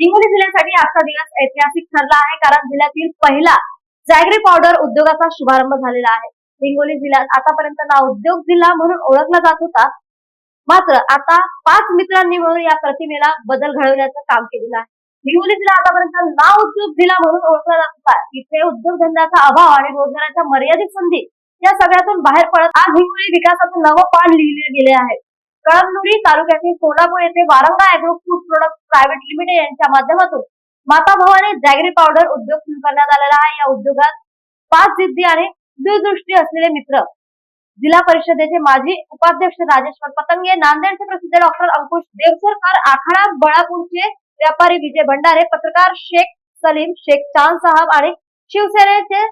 हिंगोली जिल्ह्यासाठी आजचा दिवस ऐतिहासिक ठरला आहे. कारण जिल्ह्यातील पहिला जॅगरी पावडर उद्योगाचा शुभारंभ झालेला आहे. हिंगोली जिल्ह्यात आतापर्यंत ना उद्योग जिल्हा म्हणून ओळखला जात होता. मात्र आता पाच मित्रांनी मिळून या प्रतिमेला बदल घडवण्याचं काम केलेलं आहे. हिंगोली जिल्हा आतापर्यंत ना उद्योग जिल्हा म्हणून ओळखला जात होता. इथे उद्योगधंद्याचा अभाव आणि रोजगाराच्या मर्यादित संधी या सगळ्यातून बाहेर पडत आज हिंगोली विकासाचं नवं पान लिहिले गेले आहे. कळमनुरी तालुक्यातील सोलापूर येथे Waranga agro food private limited यांच्या माध्यमातून माता भवानी जॅगरी पावडर उद्योग सुरू करण्यात आलेला आहे. या उद्योगात पाच जिद्दी आणि दूरदृष्टी असलेले मित्र. जिल्हा परिषदेचे माजी उपाध्यक्ष राजेश्वर पतंगे नांदेडचे प्रसिद्ध डॉक्टर अंकुश देवसरकर आखाडा बळापूरचे व्यापारी विजय भंडारे पत्रकार शेख सलीम शेख चांद साहब आणि शिवसेनेचे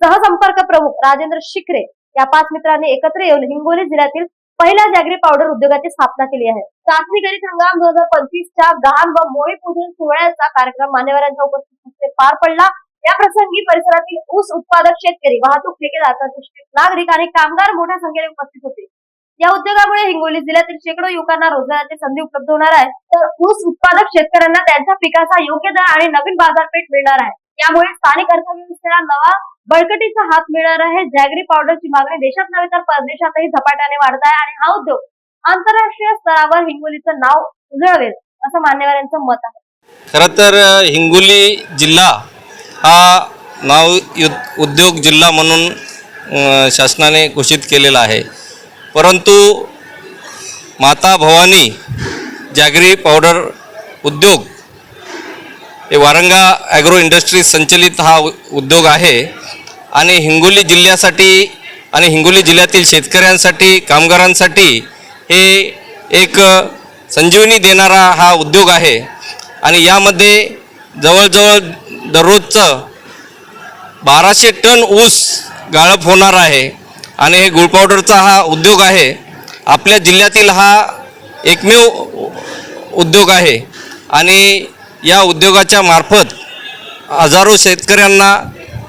सहसंपर्क प्रमुख राजेंद्र शिकरे या पाच मित्रांनी एकत्र येऊन हिंगोली जिल्ह्यातील पहिल्या जॅगरी पावडर उद्योगाची स्थापना केली आहे. चाचणी गरीत हंगाम दोन हजार पंचवीसच्या गान व मोळी पूजन सोहळ्याचा कार्यक्रम मान्यवरांच्या उपस्थितीत पार पडला. या प्रसंगी परिसरातील ऊस उत्पादक शेतकरी वाहतूक ठेकेदार प्रतिष्ठित नागरिक आणि कामगार मोठ्या संख्येने उपस्थित होते. या उद्योगामुळे हिंगोली जिल्ह्यातील शेकडो युवकांना रोजगाराची संधी उपलब्ध होणार आहे. तर ऊस उत्पादक शेतकऱ्यांना त्यांच्या पिकाचा योग्य दर आणि नवीन बाजारपेठ मिळणार आहे. यामुळे स्थानिक अर्थव्यवस्थेला नवा बळकटीचा हात मिळणार आहे. जॅगरी पावडरची मागणी देशात नव्हे तर परदेशातही झपाट्याने वाढत आहे आणि हा उद्योग आंतरराष्ट्रीय स्तरावर हिंगोलीचं नाव उजळवेल असं मान्यवरांचं मत आहे. खरं तर हिंगोली जिल्हा हा नाव यु- उद्योग जिल्हा म्हणून शासनाने घोषित केलेला आहे. परंतु माता भवानी जॅगरी पावडर उद्योग हे वारंगा ॲग्रो इंडस्ट्रीज संचलित हा उ- उद्योग आहे. आणि हिंगोली जिल्ह्यासाठी आणि हिंगोली जिल्ह्यातील शेतकऱ्यांसाठी कामगारांसाठी हे एक संजीवनी देणारा हा उद्योग आहे. आणि यामध्ये जवळजवळ दररोजचं बाराशे टन ऊस गाळप होणार आहे. आणि हे गुळ पावडरचा हा उद्योग आहे. आपल्या जिल्ह्यातील हा एकमेव उद्योग आहे. आणि या उद्योगाच्या मार्फत हजारो शेतकऱ्यांना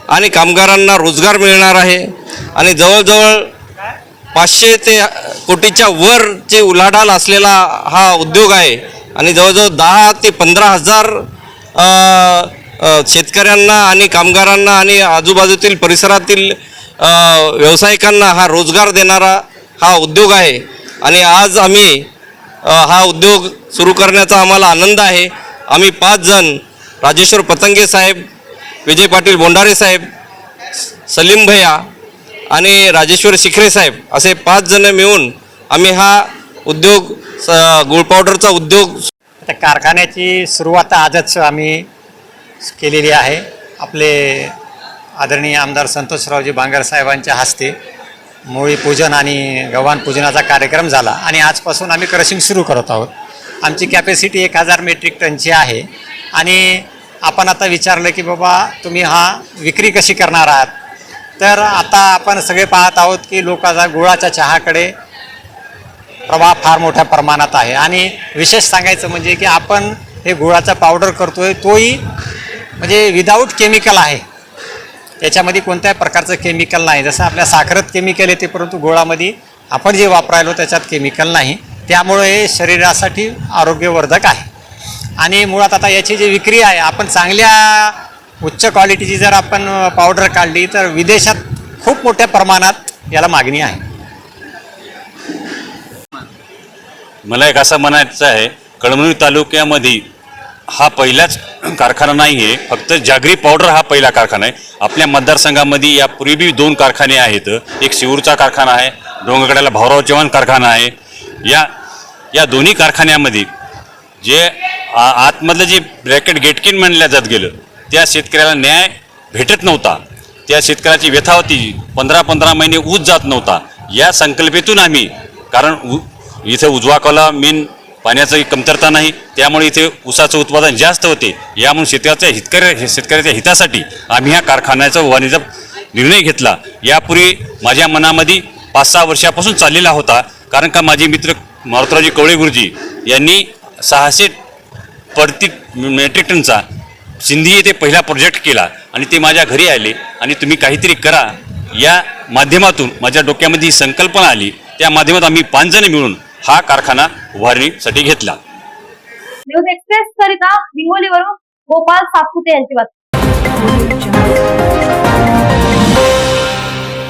आणि कामगारांना रोजगार मिळणार आहे. आणि जवळजवळ पाचशे ते कोटीच्या वरचे उलाढाल असलेला हा उद्योग आहे आणि जवळजवळ दहा ते पंधरा हजार शेतकऱ्यांना आणि कामगारांना आणि आजूबाजूतील परिसरातील व्यावसायिकांना हा रोजगार देणारा हा उद्योग आहे. आणि आज आम्ही हा उद्योग सुरू करण्याचा आम्हाला आनंद आहे. आम्ही पाच जण राजेश्वर पतंगे साहेब विजय पाटील बोंडारे साहेब सलीम भैया आणि राजेश्वर शिखरे साहेब असे पाच जण मिळून आम्ही हा उद्योग स गुळ पावडरचा उद्योग त्या कारखान्याची सुरुवात आजच आम्ही केलेली आहे. आपले आदरणीय आमदार संतोषरावजी बांगर साहेबांच्या हस्ते मुळी पूजन आणि गव्हाण पूजनाचा कार्यक्रम झाला आणि आजपासून आम्ही क्रशिंग सुरू करत आहोत. आमची कॅपॅसिटी एक हजार मेट्रिक टनची आहे आणि आपण आता विचारलं की बाबा तुम्ही हा विक्री कशी करणार आहात? तर आता आपण सगळे पाहत आहोत की लोकांचा गुळाच्या चहाकडे प्रभाव फार मोठ्या प्रमाणात आहे. आणि विशेष सांगायचं म्हणजे की आपण हे गुळाचा पावडर करतोय तोही म्हणजे विदाऊट केमिकल आहे. त्याच्यामध्ये कोणत्याही प्रकारचं केमिकल नाही. जसं आपल्या साखरेत केमिकल येते परंतु गुळामध्ये आपण जे वापरायलो त्याच्यात केमिकल नाही. त्यामुळे हे शरीरासाठी आरोग्यवर्धक आहे. आणि मुळात आता याची जी विक्री आहे आपण चांगल्या उच्च क्वालिटीची जर आपण पावडर काढली तर विदेशात खूप मोठ्या प्रमाणात याला मागणी आहे. मला एक असं म्हणायचं आहे कळमनुरी तालुक्यामध्ये हा पहिलाच कारखाना नाही आहे फक्त जागरी पावडर हा पहिला कारखाना आहे. आपल्या मतदारसंघामध्ये यापूर्वी बी दोन कारखाने आहेत. एक शिवूरचा कारखाना आहे डोंगरकड्याला भाऊराव चव्हाण कारखाना आहे. या या दोन्ही कारखान्यामध्ये जे आ- आतमधलं जे ब्रॅकेट गेटकिन म्हणल्या जात गेलं त्या शेतकऱ्याला न्याय भेटत नव्हता. त्या शेतकऱ्याची व्यथा होती पंधरा पंधरा महिने ऊस जात नव्हता. या संकल्पेतून आम्ही कारण उ इथे उजवाकाला मेन पाण्याची कमतरता नाही त्यामुळे इथे ऊसाचं उत्पादन जास्त होते. यामुळे शेतकऱ्याच्या हितकऱ्या शेतकऱ्याच्या हितासाठी आम्ही ह्या कारखान्याचा उभारणीचा निर्णय घेतला. यापूर्वी माझ्या मनामध्ये पाच सहा वर्षापासून चाललेला होता कारण का माझे मित्र मारुतराजी कवळे गुरुजी यांनी सहाशे प्रति मेट्रिक टनचा सिंधी येथे पहिला प्रोजेक्ट केला आणि ते माझ्या घरी आले आणि तुम्ही काहीतरी करा. या माध्यमातून माझ्या डोक्यामध्ये ही संकल्पना आली. त्या माध्यमात आम्ही पाच जण मिळून हा कारखाना उभारणीसाठी घेतला. न्यूज एक्सप्रेस करिता हिंगोलीवरून गोपाल सातपुते यांची बातमी.